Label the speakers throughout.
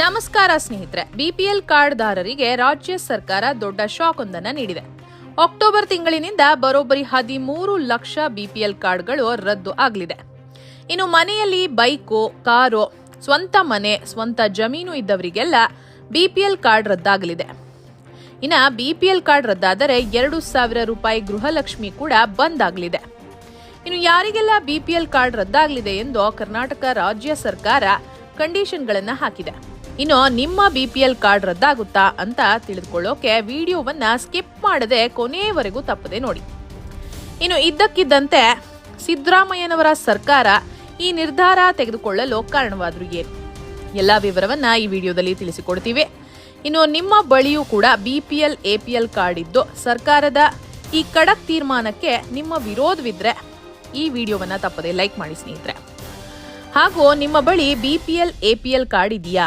Speaker 1: ನಮಸ್ಕಾರ ಸ್ನೇಹಿತರೆ ಬಿಪಿಎಲ್ ಕಾರ್ಡ್ದಾರರಿಗೆ ರಾಜ್ಯ ಸರ್ಕಾರ ದೊಡ್ಡ ಶಾಕ್ ಒಂದನ್ನು ನೀಡಿದೆ. ಅಕ್ಟೋಬರ್ ತಿಂಗಳಿನಿಂದ ಬರೋಬ್ಬರಿ ಹದಿಮೂರು ಲಕ್ಷ ಬಿಪಿಎಲ್ ಕಾರ್ಡ್ಗಳು ರದ್ದು ಆಗಲಿದೆ. ಇನ್ನು ಮನೆಯಲ್ಲಿ ಬೈಕು, ಕಾರು, ಸ್ವಂತ ಮನೆ, ಸ್ವಂತ ಜಮೀನು ಇದ್ದವರಿಗೆಲ್ಲ ಬಿಪಿಎಲ್ ಕಾರ್ಡ್ ರದ್ದಾಗಲಿದೆ. ಇನ್ನ ಬಿಪಿಎಲ್ ಕಾರ್ಡ್ ರದ್ದಾದರೆ ಎರಡು ಸಾವಿರ ರೂಪಾಯಿ ಗೃಹಲಕ್ಷ್ಮಿ ಕೂಡ ಬಂದ್ ಆಗಲಿದೆ. ಇನ್ನು ಯಾರಿಗೆಲ್ಲ ಬಿಪಿಎಲ್ ಕಾರ್ಡ್ ರದ್ದಾಗಲಿದೆ ಎಂದು ಕರ್ನಾಟಕ ರಾಜ್ಯ ಸರ್ಕಾರ ಕಂಡೀಷನ್ಗಳನ್ನು ಹಾಕಿದೆ. ಇನ್ನು ನಿಮ್ಮ ಬಿಪಿಎಲ್ ಕಾರ್ಡ್ ರದ್ದಾಗುತ್ತಾ ಅಂತ ತಿಳಿದುಕೊಳ್ಳೋಕೆ ವಿಡಿಯೋವನ್ನ ಸ್ಕಿಪ್ ಮಾಡದೆ ಕೊನೆಯವರೆಗೂ ತಪ್ಪದೆ ನೋಡಿ. ಇನ್ನು ಇದ್ದಕ್ಕಿದ್ದಂತೆ ಸಿದ್ದರಾಮಯ್ಯನವರ ಸರ್ಕಾರ ಈ ನಿರ್ಧಾರ ತೆಗೆದುಕೊಳ್ಳಲು ಕಾರಣವಾದ್ರು ಏನು? ಎಲ್ಲ ವಿವರವನ್ನ ಈ ವಿಡಿಯೋದಲ್ಲಿ ತಿಳಿಸಿಕೊಡ್ತೀವಿ. ಇನ್ನು ನಿಮ್ಮ ಬಳಿಯೂ ಕೂಡ ಬಿಪಿಎಲ್ ಎಪಿಎಲ್ ಕಾರ್ಡ್ ಇದ್ದು ಸರ್ಕಾರದ ಈ ಕಡಕ್ ತೀರ್ಮಾನಕ್ಕೆ ನಿಮ್ಮ ವಿರೋಧವಿದ್ರೆ ಈ ವಿಡಿಯೋವನ್ನ ತಪ್ಪದೆ ಲೈಕ್ ಮಾಡಿ ಸ್ನೇಹಿತರೆ. ಹಾಗೂ ನಿಮ್ಮ ಬಳಿ ಬಿಪಿಎಲ್ ಎಪಿಎಲ್ ಕಾರ್ಡ್ ಇದೆಯಾ?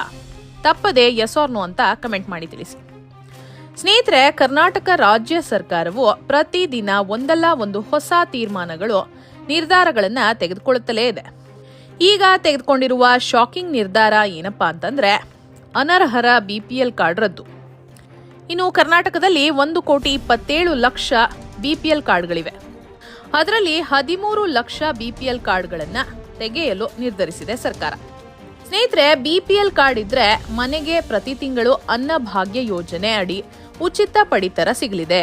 Speaker 1: ತಪ್ಪದೆ ಎಸ್ ಅಂತ ಕಮೆಂಟ್ ಮಾಡಿ ತಿಳಿಸಿ. ಸ್ನೇಹಿತರೆ, ಕರ್ನಾಟಕ ರಾಜ್ಯ ಸರ್ಕಾರವು ಪ್ರತಿದಿನ ಒಂದಲ್ಲ ಒಂದು ಹೊಸ ತೀರ್ಮಾನಗಳು, ನಿರ್ಧಾರಗಳನ್ನು ತೆಗೆದುಕೊಳ್ಳುತ್ತಲೇ ಇದೆ. ಈಗ ತೆಗೆದುಕೊಂಡಿರುವ ಶಾಕಿಂಗ್ ನಿರ್ಧಾರ ಏನಪ್ಪಾ ಅಂತಂದ್ರೆ, ಅನರ್ಹರ ಬಿಪಿಎಲ್ ಕಾರ್ಡ್ ರದ್ದು. ಇನ್ನು ಕರ್ನಾಟಕದಲ್ಲಿ ಒಂದು ಕೋಟಿ ಇಪ್ಪತ್ತೇಳು ಲಕ್ಷ ಬಿಪಿಎಲ್ ಕಾರ್ಡ್ಗಳಿವೆ ಅದರಲ್ಲಿ ಹದಿಮೂರು ಲಕ್ಷ ಬಿಪಿಎಲ್ ಕಾರ್ಡ್ಗಳನ್ನು ತೆಗೆಯಲು ನಿರ್ಧರಿಸಿದೆ ಸರ್ಕಾರ. ಸ್ನೇಹಿತರೆ ಬಿಪಿಎಲ್ ಕಾರ್ಡ್ ಇದ್ರೆ ಮನೆಗೆ ಪ್ರತಿ ತಿಂಗಳು ಅನ್ನಭಾಗ್ಯ ಯೋಜನೆ ಅಡಿ ಉಚಿತ ಪಡಿತರ ಸಿಗಲಿದೆ.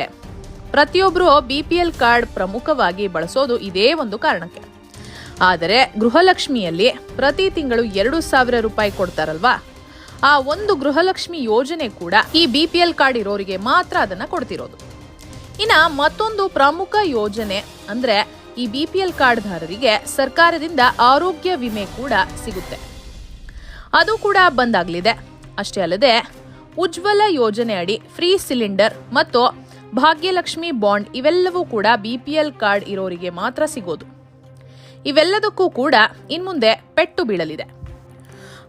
Speaker 1: ಪ್ರತಿಯೊಬ್ಬರು ಬಿಪಿಎಲ್ ಕಾರ್ಡ್ ಪ್ರಮುಖವಾಗಿ ಬಳಸೋದು ಇದೇ ಒಂದು ಕಾರಣಕ್ಕೆ. ಆದರೆ ಗೃಹಲಕ್ಷ್ಮಿಯಲ್ಲಿ ಪ್ರತಿ ತಿಂಗಳು ಎರಡು ಸಾವಿರ ರೂಪಾಯಿ ಕೊಡ್ತಾರಲ್ವಾ? ಆ ಒಂದು ಗೃಹಲಕ್ಷ್ಮಿ ಯೋಜನೆ ಕೂಡ ಈ ಬಿಪಿಎಲ್ ಕಾರ್ಡ್ ಇರೋರಿಗೆ ಮಾತ್ರ ಅದನ್ನ ಕೊಡ್ತಿರೋದು. ಇನ್ನ ಮತ್ತೊಂದು ಪ್ರಮುಖ ಯೋಜನೆ ಅಂದ್ರೆ ಈ ಬಿಪಿಎಲ್ ಕಾರ್ಡ್ದಾರರಿಗೆ ಸರ್ಕಾರದಿಂದ ಆರೋಗ್ಯ ವಿಮೆ ಕೂಡ ಸಿಗುತ್ತೆ. ಅದು ಕೂಡ ಬಂದಾಗಲಿದೆ. ಅಷ್ಟೇ ಅಲ್ಲದೆ, ಉಜ್ವಲ ಯೋಜನೆ ಅಡಿ ಫ್ರೀ ಸಿಲಿಂಡರ್ ಮತ್ತು ಭಾಗ್ಯಲಕ್ಷ್ಮಿ ಬಾಂಡ್ ಇವೆಲ್ಲವೂ ಕೂಡ ಬಿಪಿಎಲ್ ಕಾರ್ಡ್ ಇರೋರಿಗೆ ಮಾತ್ರ ಸಿಗೋದು. ಇವೆಲ್ಲದಕ್ಕೂ ಕೂಡ ಇನ್ಮುಂದೆ ಪೆಟ್ಟು ಬೀಳಲಿದೆ.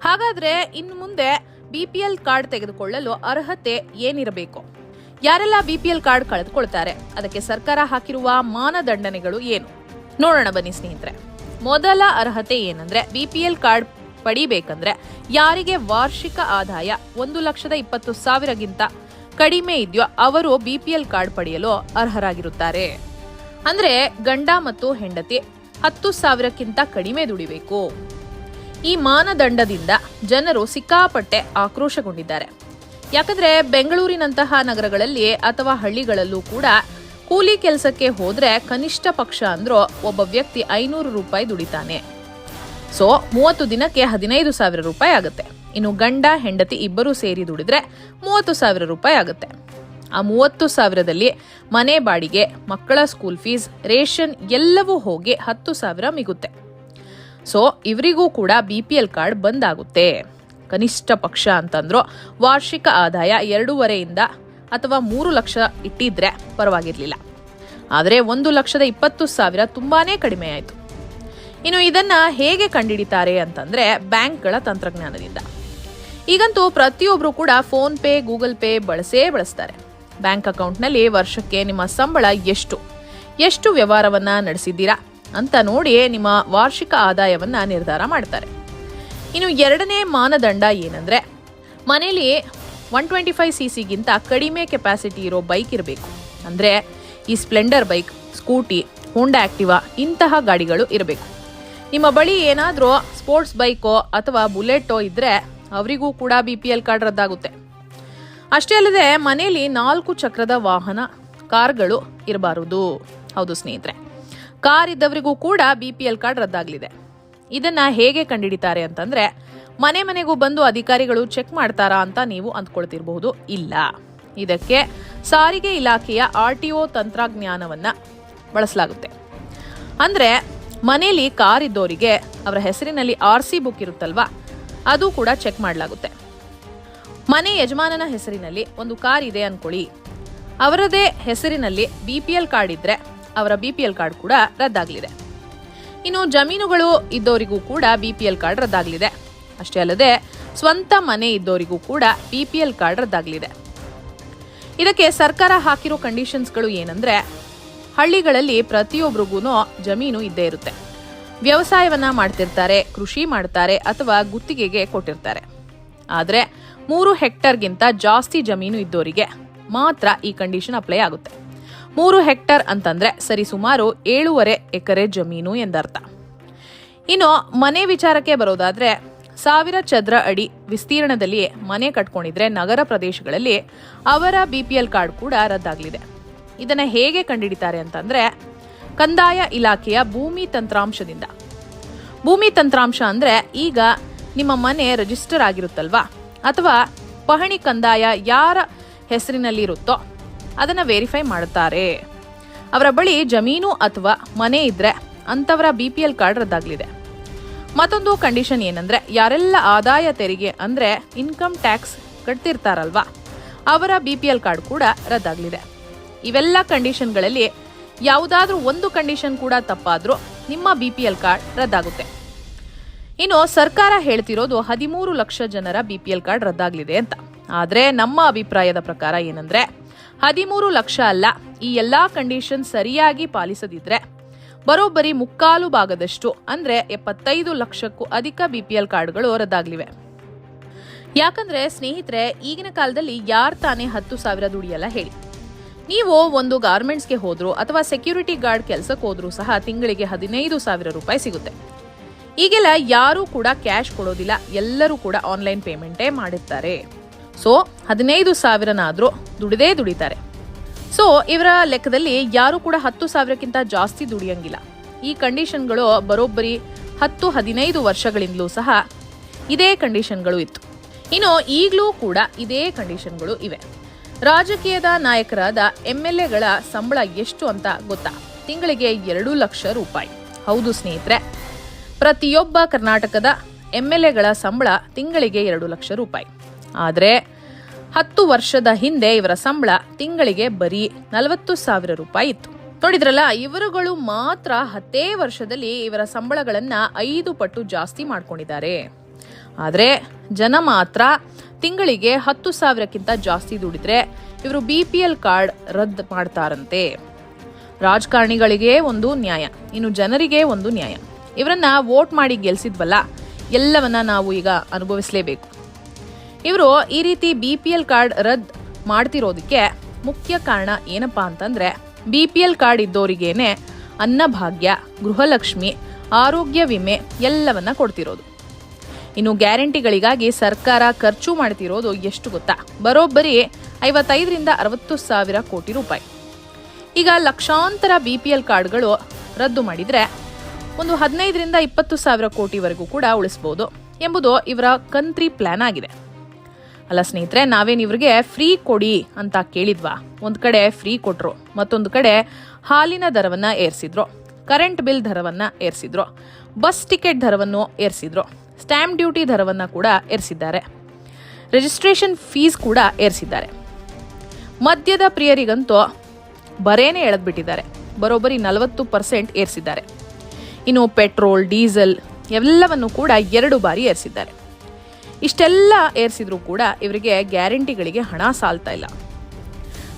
Speaker 1: ಹಾಗಾದ್ರೆ ಇನ್ನು ಮುಂದೆ ಬಿಪಿಎಲ್ ಕಾರ್ಡ್ ತೆಗೆದುಕೊಳ್ಳಲು ಅರ್ಹತೆ ಏನಿರಬೇಕು? ಯಾರೆಲ್ಲ ಬಿಪಿಎಲ್ ಕಾರ್ಡ್ ಕಳೆದುಕೊಳ್ತಾರೆ? ಅದಕ್ಕೆ ಸರ್ಕಾರ ಹಾಕಿರುವ ಮಾನದಂಡನೆಗಳು ಏನು? ನೋಡೋಣ ಬನ್ನಿ ಸ್ನೇಹಿತರೆ. ಮೊದಲ ಅರ್ಹತೆ ಏನಂದ್ರೆ ಬಿಪಿಎಲ್ ಕಾರ್ಡ್ ಪಡಿಬೇಕಂದ್ರೆ ಯಾರಿಗೆ ವಾರ್ಷಿಕ ಆದಾಯ ಒಂದು ಲಕ್ಷದ ಇಪ್ಪತ್ತು ಸಾವಿರಗಿಂತ ಕಡಿಮೆ ಇದೆಯೋ ಅವರು ಬಿಪಿಎಲ್ ಕಾರ್ಡ್ ಪಡೆಯಲು ಅರ್ಹರಾಗಿರುತ್ತಾರೆ. ಅಂದ್ರೆ ಗಂಡ ಮತ್ತು ಹೆಂಡತಿ ಹತ್ತು ಸಾವಿರಕ್ಕಿಂತ ಕಡಿಮೆ ದುಡಿಬೇಕು. ಈ ಮಾನದಂಡದಿಂದ ಜನರು ಸಿಕ್ಕಾಪಟ್ಟೆ ಆಕ್ರೋಶಗೊಂಡಿದ್ದಾರೆ. ಯಾಕಂದ್ರೆ ಬೆಂಗಳೂರಿನಂತಹ ನಗರಗಳಲ್ಲಿ ಅಥವಾ ಹಳ್ಳಿಗಳಲ್ಲೂ ಕೂಡ ಕೂಲಿ ಕೆಲಸಕ್ಕೆ ಹೋದ್ರೆ ಕನಿಷ್ಠ ಪಕ್ಷ ಅಂದ್ರೂ ಒಬ್ಬ ವ್ಯಕ್ತಿ ಐನೂರು ರೂಪಾಯಿ ದುಡಿತಾನೆ. ಸೊ, ಮೂವತ್ತು ದಿನಕ್ಕೆ ಹದಿನೈದು ಸಾವಿರ ರೂಪಾಯಿ ಆಗುತ್ತೆ. ಇನ್ನು ಗಂಡ, ಹೆಂಡತಿ ಇಬ್ಬರು ಸೇರಿ ದುಡಿದ್ರೆ ಮೂವತ್ತು ಸಾವಿರ ರೂಪಾಯಿ ಆಗುತ್ತೆ. ಆ ಮೂವತ್ತು ಸಾವಿರದಲ್ಲಿ ಮನೆ ಬಾಡಿಗೆ, ಮಕ್ಕಳ ಸ್ಕೂಲ್ ಫೀಸ್ ರೇಷನ್ ಎಲ್ಲವೂ ಹೋಗಿ ಹತ್ತು ಸಾವಿರ ಮಿಗುತ್ತೆ. ಸೊ, ಇವರಿಗೂ ಕೂಡ ಬಿ ಪಿ ಎಲ್ ಕಾರ್ಡ್ ಬಂದಾಗುತ್ತೆ. ಕನಿಷ್ಠ ಪಕ್ಷ ಅಂತಂದ್ರೂ ವಾರ್ಷಿಕ ಆದಾಯ ಎರಡೂವರೆಯಿಂದ ಅಥವಾ ಮೂರು ಲಕ್ಷ ಇಟ್ಟಿದ್ರೆ ಪರವಾಗಿರಲಿಲ್ಲ. ಆದರೆ ಒಂದು ಲಕ್ಷದ ಇಪ್ಪತ್ತು ಸಾವಿರ ತುಂಬಾನೇ ಕಡಿಮೆ ಆಯಿತು. ಇನ್ನು ಇದನ್ನ ಹೇಗೆ ಕಂಡುಹಿಡಿತಾರೆ ಅಂತಂದ್ರೆ ಬ್ಯಾಂಕ್ಗಳ ತಂತ್ರಜ್ಞಾನದಿಂದ. ಈಗಂತೂ ಪ್ರತಿಯೊಬ್ಬರು ಕೂಡ ಫೋನ್ ಪೇ, ಗೂಗಲ್ ಪೇ ಬಳಸೇ ಬಳಸ್ತಾರೆ. ಬ್ಯಾಂಕ್ ಅಕೌಂಟ್ನಲ್ಲಿ ವರ್ಷಕ್ಕೆ ನಿಮ್ಮ ಸಂಬಳ ಎಷ್ಟು? ಎಷ್ಟು ವ್ಯವಹಾರವನ್ನ ನಡೆಸಿದ್ದೀರಾ? ಅಂತ ನೋಡಿ ನಿಮ್ಮ ವಾರ್ಷಿಕ ಆದಾಯವನ್ನ ನಿರ್ಧಾರ ಮಾಡ್ತಾರೆ. ಇನ್ನು ಎರಡನೇ ಮಾನದಂಡ ಏನಂದ್ರೆ, ಮನೇಲಿ ಒನ್ ಟ್ವೆಂಟಿ ಫೈವ್ ಸಿ ಸಿಗಿಂತ ಕಡಿಮೆ ಕೆಪಾಸಿಟಿ ಇರೋ ಬೈಕ್ ಇರಬೇಕು. ಅಂದರೆ ಈ Splendor bike, Scooty Honda Activa ಇಂತಹ ಗಾಡಿಗಳು ಇರಬೇಕು. ನಿಮ್ಮ ಬಳಿ ಏನಾದರೂ ಸ್ಪೋರ್ಟ್ಸ್ ಬೈಕೋ ಅಥವಾ ಬುಲೆಟೋ ಇದ್ದರೆ ಅವರಿಗೂ ಕೂಡ ಬಿ ಪಿ ಎಲ್ ಕಾರ್ಡ್ ರದ್ದಾಗುತ್ತೆ. ಅಷ್ಟೇ ಅಲ್ಲದೆ ಮನೆಯಲ್ಲಿ ನಾಲ್ಕು ಚಕ್ರದ ವಾಹನ, ಕಾರ್ಗಳು ಇರಬಾರದು. ಹೌದು ಸ್ನೇಹಿತರೆ, ಕಾರ್ ಇದ್ದವರಿಗೂ ಕೂಡ ಬಿ ಪಿ ಎಲ್ ಕಾರ್ಡ್ ರದ್ದಾಗಲಿದೆ. ಇದನ್ನು ಹೇಗೆ ಕಂಡುಹಿಡಿತಾರೆ ಅಂತಂದ್ರೆ, ಮನೆ ಮನೆಗೂ ಬಂದು ಅಧಿಕಾರಿಗಳು ಚೆಕ್ ಮಾಡ್ತಾರಾ ಅಂತ ನೀವು ಅಂದ್ಕೊಳ್ತಿರಬಹುದು. ಇಲ್ಲ. ಇದಕ್ಕೆ ಸಾರಿಗೆ ಇಲಾಖೆಯ ಆರ್ ಟಿ ಒ ತಂತ್ರಜ್ಞಾನವನ್ನ ಬಳಸಲಾಗುತ್ತೆ. ಅಂದ್ರೆ ಮನೆಯಲ್ಲಿ ಕಾರ್ ಇದ್ದವರಿಗೆ ಅವರ ಹೆಸರಿನಲ್ಲಿ ಆರ್ ಸಿ ಬುಕ್ ಇರುತ್ತಲ್ವಾ? ಅದು ಕೂಡ ಚೆಕ್ ಮಾಡಲಾಗುತ್ತೆ. ಮನೆ ಯಜಮಾನನ ಹೆಸರಿನಲ್ಲಿ ಒಂದು ಕಾರ್ ಇದೆ ಅನ್ಕೊಳ್ಳಿ. ಅವರದೇ ಹೆಸರಿನಲ್ಲಿ ಬಿ ಪಿ ಎಲ್ ಕಾರ್ಡ್ ಇದ್ರೆ ಅವರ ಬಿ ಪಿ ಎಲ್ ಕಾರ್ಡ್ ಕೂಡ ರದ್ದಾಗಲಿದೆ. ಇನ್ನು ಜಮೀನುಗಳು ಇದ್ದವರಿಗೂ ಕೂಡ ಬಿ ಪಿ ಎಲ್ ಕಾರ್ಡ್ ರದ್ದಾಗಲಿದೆ. ಅಷ್ಟೇ ಅಲ್ಲದೆ ಸ್ವಂತ ಮನೆ ಇದ್ದವರಿಗೂ ಕೂಡ ಬಿ ಪಿ ಎಲ್ ಕಾರ್ಡ್ ರದ್ದಾಗಲಿದೆ. ಇದಕ್ಕೆ ಸರ್ಕಾರ ಹಾಕಿರೋ ಕಂಡೀಷನ್ಸ್ಗಳು ಏನಂದ್ರೆ ಹಳ್ಳಿಗಳಲ್ಲಿ ಪ್ರತಿಯೊಬ್ಬರಿಗೂ ಜಮೀನು ಇದ್ದೇ ಇರುತ್ತೆ. ವ್ಯವಸಾಯವನ್ನ ಮಾಡ್ತಿರ್ತಾರೆ, ಕೃಷಿ ಮಾಡ್ತಾರೆ ಅಥವಾ ಗುತ್ತಿಗೆಗೆ ಕೊಟ್ಟಿರ್ತಾರೆ. ಆದರೆ ಮೂರು ಹೆಕ್ಟರ್ಗಿಂತ ಜಾಸ್ತಿ ಜಮೀನು ಇದ್ದೋರಿಗೆ ಮಾತ್ರ ಈ ಕಂಡೀಷನ್ ಅಪ್ಲೈ ಆಗುತ್ತೆ. ಮೂರು ಹೆಕ್ಟರ್ ಅಂತಂದ್ರೆ ಸರಿಸುಮಾರು ಏಳೂವರೆ ಎಕರೆ ಜಮೀನು ಎಂದರ್ಥ. ಇನ್ನು ಮನೆ ವಿಚಾರಕ್ಕೆ ಬರೋದಾದ್ರೆ ಸಾವಿರ ಚದರ ಅಡಿ ವಿಸ್ತೀರ್ಣದಲ್ಲಿ ಮನೆ ಕಟ್ಕೊಂಡಿದ್ರೆ ನಗರ ಪ್ರದೇಶಗಳಲ್ಲಿ ಅವರ ಬಿ ಪಿ ಎಲ್ ಕಾರ್ಡ್ ಕೂಡ ರದ್ದಾಗಲಿದೆ. ಇದನ್ನ ಹೇಗೆ ಕಂಡುಹಿಡಿತಾರೆ ಅಂತಂದರೆ, ಕಂದಾಯ ಇಲಾಖೆಯ ಭೂಮಿ ತಂತ್ರಾಂಶದಿಂದ. ಭೂಮಿ ತಂತ್ರಾಂಶ ಅಂದ್ರೆ ಈಗ ನಿಮ್ಮ ಮನೆ ರಿಜಿಸ್ಟರ್ ಆಗಿರುತ್ತಲ್ವಾ? ಅಥವಾ ಪಹಣಿ ಕಂದಾಯ ಯಾರ ಹೆಸರಿನಲ್ಲಿ ಇರುತ್ತೋ, ಅದನ್ನ ವೆರಿಫೈ ಮಾಡುತ್ತಾರೆ. ಅವರ ಬಳಿ ಜಮೀನು ಅಥವಾ ಮನೆ ಇದ್ದರೆ ಅಂತವರ ಬಿ ಪಿ ಎಲ್ ಕಾರ್ಡ್ ರದ್ದಾಗಲಿದೆ. ಮತ್ತೊಂದು ಕಂಡೀಷನ್ ಏನಂದ್ರೆ, ಯಾರೆಲ್ಲ ಆದಾಯ ತೆರಿಗೆ ಅಂದ್ರೆ ಇನ್ಕಮ್ ಟ್ಯಾಕ್ಸ್ ಕಟ್ತಿರ್ತಾರಲ್ವಾ, ಅವರ ಬಿ ಪಿ ಎಲ್ ಕಾರ್ಡ್ ಕೂಡ ರದ್ದಾಗಲಿದೆ. ಇವೆಲ್ಲ ಕಂಡೀಷನ್ಗಳಲ್ಲಿ ಯಾವುದಾದ್ರೂ ಒಂದು ಕಂಡೀಷನ್ ಕೂಡ ತಪ್ಪಾದರೂ ನಿಮ್ಮ ಬಿ ಪಿ ಎಲ್ ಕಾರ್ಡ್ ರದ್ದಾಗುತ್ತೆ. ಇನ್ನು ಸರ್ಕಾರ ಹೇಳ್ತಿರೋದು ಹದಿಮೂರು ಲಕ್ಷ ಜನರ ಬಿ ಪಿ ಎಲ್ ಕಾರ್ಡ್ ರದ್ದಾಗಲಿದೆ ಅಂತ. ಆದ್ರೆ ನಮ್ಮ ಅಭಿಪ್ರಾಯದ ಪ್ರಕಾರ ಏನಂದ್ರೆ, ಹದಿಮೂರು ಲಕ್ಷ ಅಲ್ಲ, ಈ ಎಲ್ಲಾ ಕಂಡೀಷನ್ ಸರಿಯಾಗಿ ಪಾಲಿಸದಿದ್ರೆ ಬರೋಬ್ಬರಿ ಮುಕ್ಕಾಲು ಭಾಗದಷ್ಟು, ಅಂದ್ರೆ ಎಪ್ಪತ್ತೈದು ಲಕ್ಷಕ್ಕೂ ಅಧಿಕ ಬಿ ಪಿ ಎಲ್ ಕಾರ್ಡ್ಗಳು ರದ್ದಾಗ್ಲಿವೆ. ಯಾಕಂದ್ರೆ ಸ್ನೇಹಿತರೆ, ಈಗಿನ ಕಾಲದಲ್ಲಿ ಯಾರ್ ತಾನೇ ಹತ್ತು ಸಾವಿರ ದುಡಿಯಲ್ಲ ಹೇಳಿ. ನೀವು ಒಂದು ಗಾರ್ಮೆಂಟ್ಸ್ಗೆ ಹೋದ್ರು ಅಥವಾ ಸೆಕ್ಯೂರಿಟಿ ಗಾರ್ಡ್ ಕೆಲಸಕ್ಕೆ ಹೋದ್ರೂ ಸಹ ತಿಂಗಳಿಗೆ ಹದಿನೈದು ಸಾವಿರ ರೂಪಾಯಿ ಸಿಗುತ್ತೆ. ಈಗೆಲ್ಲ ಯಾರೂ ಕೂಡ ಕ್ಯಾಶ್ ಕೊಡೋದಿಲ್ಲ, ಎಲ್ಲರೂ ಕೂಡ ಆನ್ಲೈನ್ ಪೇಮೆಂಟೇ ಮಾಡಿರ್ತಾರೆ. ಸೊ, ಹದಿನೈದು ಸಾವಿರನಾದರೂ ದುಡಿದೇ ದುಡಿತಾರೆ. ಸೊ, ಇವರ ಲೆಕ್ಕದಲ್ಲಿ ಯಾರು ಕೂಡ ಹತ್ತು ಸಾವಿರಕ್ಕಿಂತ ಜಾಸ್ತಿ ದುಡಿಯಂಗಿಲ್ಲ. ಈ ಕಂಡೀಷನ್ಗಳು ಬರೋಬ್ಬರಿ ಹತ್ತು, ಹದಿನೈದು ವರ್ಷಗಳಿಂದಲೂ ಸಹ ಇದೇ ಕಂಡೀಷನ್ಗಳು ಇತ್ತು. ಇನ್ನು ಈಗಲೂ ಕೂಡ ಇದೇ ಕಂಡೀಷನ್ಗಳು ಇವೆ. ರಾಜಕೀಯದ ನಾಯಕರಾದ ಎಂಎಲ್ಎಗಳ ಎಲ್ ಎಗಳ ಸಂಬಳ ಎಷ್ಟು ಅಂತ ಗೊತ್ತಾ? ತಿಂಗಳಿಗೆ ಎರಡು ಲಕ್ಷ ರೂಪಾಯಿ. ಹೌದು ಸ್ನೇಹಿತರೆ, ಪ್ರತಿಯೊಬ್ಬ ಕರ್ನಾಟಕದ ಎಂಎಲ್ಎಗಳ ಎಲ್ ಎಗಳ ಸಂಬಳ ತಿಂಗಳಿಗೆ ಎರಡು ಲಕ್ಷ ರೂಪಾಯಿ. ಆದರೆ, ಹತ್ತು ವರ್ಷದ ಹಿಂದೆ ಇವರ ಸಂಬಳ ತಿಂಗಳಿಗೆ ಬರೀ ನಲವತ್ತು ಸಾವಿರ ರೂಪಾಯಿ ಇತ್ತು. ನೋಡಿದ್ರಲ್ಲ, ಇವರುಗಳು ಮಾತ್ರ ಹತ್ತೇ ವರ್ಷದಲ್ಲಿ ಇವರ ಸಂಬಳಗಳನ್ನ ಐದು ಪಟ್ಟು ಜಾಸ್ತಿ ಮಾಡ್ಕೊಂಡಿದ್ದಾರೆ. ಆದರೆ, ಜನ ಮಾತ್ರ ತಿಂಗಳಿಗೆ ಹತ್ತು ಸಾವಿರಕ್ಕಿಂತ ಜಾಸ್ತಿ ದುಡಿದ್ರೆ ಇವರು ಬಿ ಪಿ ಎಲ್ ಕಾರ್ಡ್ ರದ್ದು ಮಾಡ್ತಾರಂತೆ. ರಾಜಕಾರಣಿಗಳಿಗೆ ಒಂದು ನ್ಯಾಯ, ಇನ್ನು ಜನರಿಗೆ ಒಂದು ನ್ಯಾಯ. ಇವರನ್ನ ವೋಟ್ ಮಾಡಿ ಗೆಲ್ಸಿದ್ವಲ್ಲ, ಎಲ್ಲವನ್ನ ನಾವು ಈಗ ಅನುಭವಿಸಲೇಬೇಕು. ಇವರು ಈ ರೀತಿ ಬಿ ಪಿ ಎಲ್ ಕಾರ್ಡ್ ರದ್ದು ಮಾಡ್ತಿರೋದಕ್ಕೆ ಮುಖ್ಯ ಕಾರಣ ಏನಪ್ಪಾ ಅಂತಂದ್ರೆ ಬಿ ಪಿ ಎಲ್ ಕಾರ್ಡ್ ಇದ್ದವರಿಗೇನೆ ಅನ್ನಭಾಗ್ಯ, ಗೃಹಲಕ್ಷ್ಮಿ, ಆರೋಗ್ಯ ವಿಮೆ ಎಲ್ಲವನ್ನ ಕೊಡ್ತಿರೋದು. ಇನ್ನು ಗ್ಯಾರಂಟಿಗಳಿಗಾಗಿ ಸರ್ಕಾರ ಖರ್ಚು ಮಾಡ್ತಿರೋದು ಎಷ್ಟು ಗೊತ್ತಾ? ಬರೋಬ್ಬರಿ ಐವತ್ತೈದರಿಂದ ಅರವತ್ತು ಸಾವಿರ ಕೋಟಿ ರೂಪಾಯಿ. ಈಗ ಲಕ್ಷಾಂತರ ಬಿ ಪಿ ಎಲ್ ಕಾರ್ಡ್ಗಳು ರದ್ದು ಮಾಡಿದರೆ ಒಂದು ಹದಿನೈದರಿಂದ ಇಪ್ಪತ್ತು ಸಾವಿರ ಕೋಟಿವರೆಗೂ ಕೂಡ ಉಳಿಸ್ಬೋದು ಎಂಬುದು ಇವರ ಕಂತ್ರಿ ಪ್ಲಾನ್ ಆಗಿದೆ. ಅಲ್ಲ ಸ್ನೇಹಿತರೆ, ನಾವೇನು ಇವ್ರಿಗೆ ಫ್ರೀ ಕೊಡಿ ಅಂತ ಕೇಳಿದ್ವಾ? ಒಂದು ಕಡೆ ಫ್ರೀ ಕೊಟ್ಟರು ಮತ್ತೊಂದು ಕಡೆ ಹಾಲಿನ ದರವನ್ನು ಏರಿಸಿದ್ರು ಕರೆಂಟ್ ಬಿಲ್ ದರವನ್ನು ಏರಿಸಿದ್ರು ಬಸ್ ಟಿಕೆಟ್ ದರವನ್ನು ಏರಿಸಿದ್ರು. ಸ್ಟ್ಯಾಂಪ್ ಡ್ಯೂಟಿ ದರವನ್ನು ಕೂಡ ಏರಿಸಿದ್ದಾರೆ. ರಿಜಿಸ್ಟ್ರೇಷನ್ ಫೀಸ್ ಕೂಡ ಏರಿಸಿದ್ದಾರೆ. ಮದ್ಯದ ಪ್ರಿಯರಿಗಂತೂ ಬರೇನೇ ಎಳೆದ್ಬಿಟ್ಟಿದ್ದಾರೆ. ಬರೋಬ್ಬರಿ ನಲವತ್ತು ಪರ್ಸೆಂಟ್ ಏರಿಸಿದ್ದಾರೆ. ಇನ್ನು ಪೆಟ್ರೋಲ್, ಡೀಸೆಲ್ ಎಲ್ಲವನ್ನು ಕೂಡ ಎರಡು ಬಾರಿ ಏರಿಸಿದ್ದಾರೆ. ಇಷ್ಟೆಲ್ಲ ಏರಿಸಿದ್ರು ಕೂಡ ಇವರಿಗೆ ಗ್ಯಾರಂಟಿಗಳಿಗೆ ಹಣ ಸಾಲ್ತಾ ಇಲ್ಲ.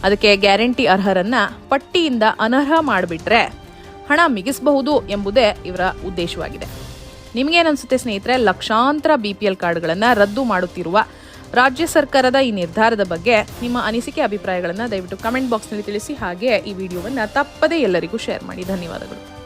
Speaker 1: ಅದಕ್ಕೆ ಗ್ಯಾರಂಟಿ ಅರ್ಹರನ್ನ ಪಟ್ಟಿಯಿಂದ ಅನರ್ಹ ಮಾಡಿಬಿಟ್ರೆ ಹಣ ಮಿಗಿಸಬಹುದು ಎಂಬುದೇ ಇವರ ಉದ್ದೇಶವಾಗಿದೆ. ನಿಮಗೇನನ್ಸುತ್ತೆ ಸ್ನೇಹಿತರೆ, ಲಕ್ಷಾಂತರ ಬಿ ಪಿ ಎಲ್ ಕಾರ್ಡ್ಗಳನ್ನು ರದ್ದು ಮಾಡುತ್ತಿರುವ ರಾಜ್ಯ ಸರ್ಕಾರದ ಈ ನಿರ್ಧಾರದ ಬಗ್ಗೆ ನಿಮ್ಮ ಅನಿಸಿಕೆ, ಅಭಿಪ್ರಾಯಗಳನ್ನು ದಯವಿಟ್ಟು ಕಮೆಂಟ್ ಬಾಕ್ಸ್ನಲ್ಲಿ ತಿಳಿಸಿ. ಹಾಗೆ ಈ ವಿಡಿಯೋವನ್ನು ತಪ್ಪದೇ ಎಲ್ಲರಿಗೂ ಶೇರ್ ಮಾಡಿ. ಧನ್ಯವಾದಗಳು.